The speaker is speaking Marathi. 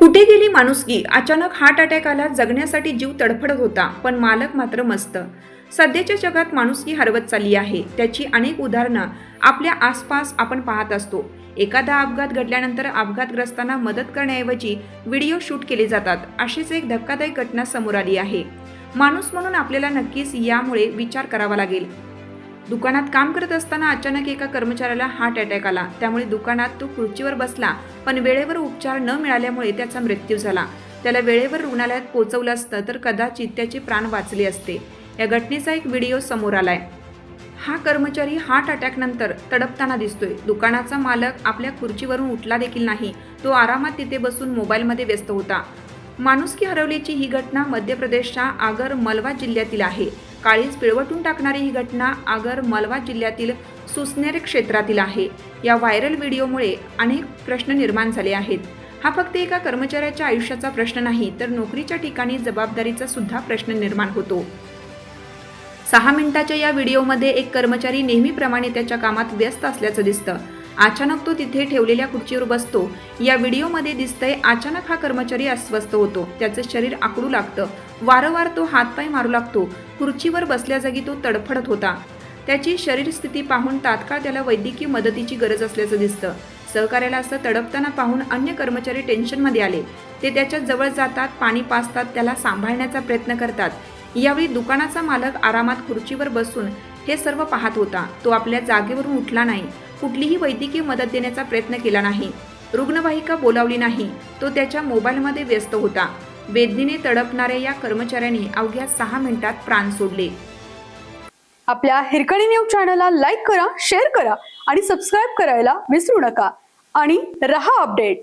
कुठे गेली माणुसकी? अचानक हार्ट अटॅक आला जगण्यासाठी जीव तडफडत होता पण मालक मात्र मस्त. सध्याच्या जगात माणुसकी हरवत चालली आहे. त्याची अनेक उदाहरणं आपल्या आसपास आपण पाहत असतो. एखादा अपघात घडल्यानंतर अपघातग्रस्तांना मदत करण्याऐवजी व्हिडिओ शूट केले जातात. अशीच एक धक्कादायक घटना समोर आली आहे. माणूस म्हणून आपल्याला नक्कीच यामुळे विचार करावा लागेल. दुकानात काम करत असताना अचानक एका कर्मचाऱ्याला हार्ट अटॅक आला. त्यामुळे दुकानात तो खुर्चीवर बसला पण वेळेवर उपचार न मिळाल्यामुळे त्याचा मृत्यू झाला. त्याला वेळेवर रुग्णालयात पोहोचवलं असतं तर कदाचित त्याचे प्राण वाचले असते. या घटनेचा एक व्हिडिओ समोर आलाय. हा कर्मचारी हार्ट अटॅकनंतर तडपताना दिसतोय. दुकानाचा मालक आपल्या खुर्चीवरून उठला देखील नाही. तो आरामात तिथे बसून मोबाईलमध्ये व्यस्त होता. माणुसकी हरवल्याची ही घटना मध्य प्रदेशच्या आगर मलवा जिल्ह्यातील आहे. काळीज पिळवटून टाकणारी ही घटना आगर मलवा जिल्ह्यातील सुसनेर क्षेत्रातील आहे. या व्हायरल व्हिडिओमुळे अनेक प्रश्न निर्माण झाले आहेत. हा फक्त एका कर्मचाऱ्याच्या आयुष्याचा प्रश्न नाही तर नोकरीच्या ठिकाणी जबाबदारीचा सुद्धा प्रश्न निर्माण होतो. सहा मिनिटाच्या या व्हिडिओमध्ये एक कर्मचारी नेहमीप्रमाणे त्याच्या कामात व्यस्त असल्याचं दिसतं. अचानक तो तिथे ठेवलेल्या खुर्चीवर बसतो. या व्हिडिओमध्ये दिसतंय अचानक हा कर्मचारी अस्वस्थ होतो. त्याचं शरीर आकडू लागतं. वारंवार तो हातपाय मारू लागतो. खुर्चीवर बसल्या जागी तो तडफडत होता. त्याची शरीर स्थिती पाहून तात्काळ त्याला वैद्यकीय मदतीची गरज असल्याचं दिसतं. सहकार्याला असं तडपताना पाहून अन्य कर्मचारी टेन्शनमध्ये आले. ते त्याच्याजवळ जातात पाणी पाजतात त्याला सांभाळण्याचा प्रयत्न करतात. यावेळी दुकानाचा मालक आरामात खुर्चीवर बसून हे सर्व पाहत होता. तो आपल्या जागेवरून उठला नाही. कुठलीही वैद्यकीय मदत देण्याचा प्रयत्न केला नाही. रुग्णवाहिका बोलावली नाही. तो त्याच्या मोबाईलमध्ये व्यस्त होता. वेदनेने तडपणाऱ्या या कर्मचाऱ्याने अवघ्या सहा मिनिटात प्राण सोडले. आपल्या हिरकणी न्यूज चॅनलला लाईक करा शेअर करा आणि सबस्क्राईब करायला विसरू नका. आणि रहा अपडेट.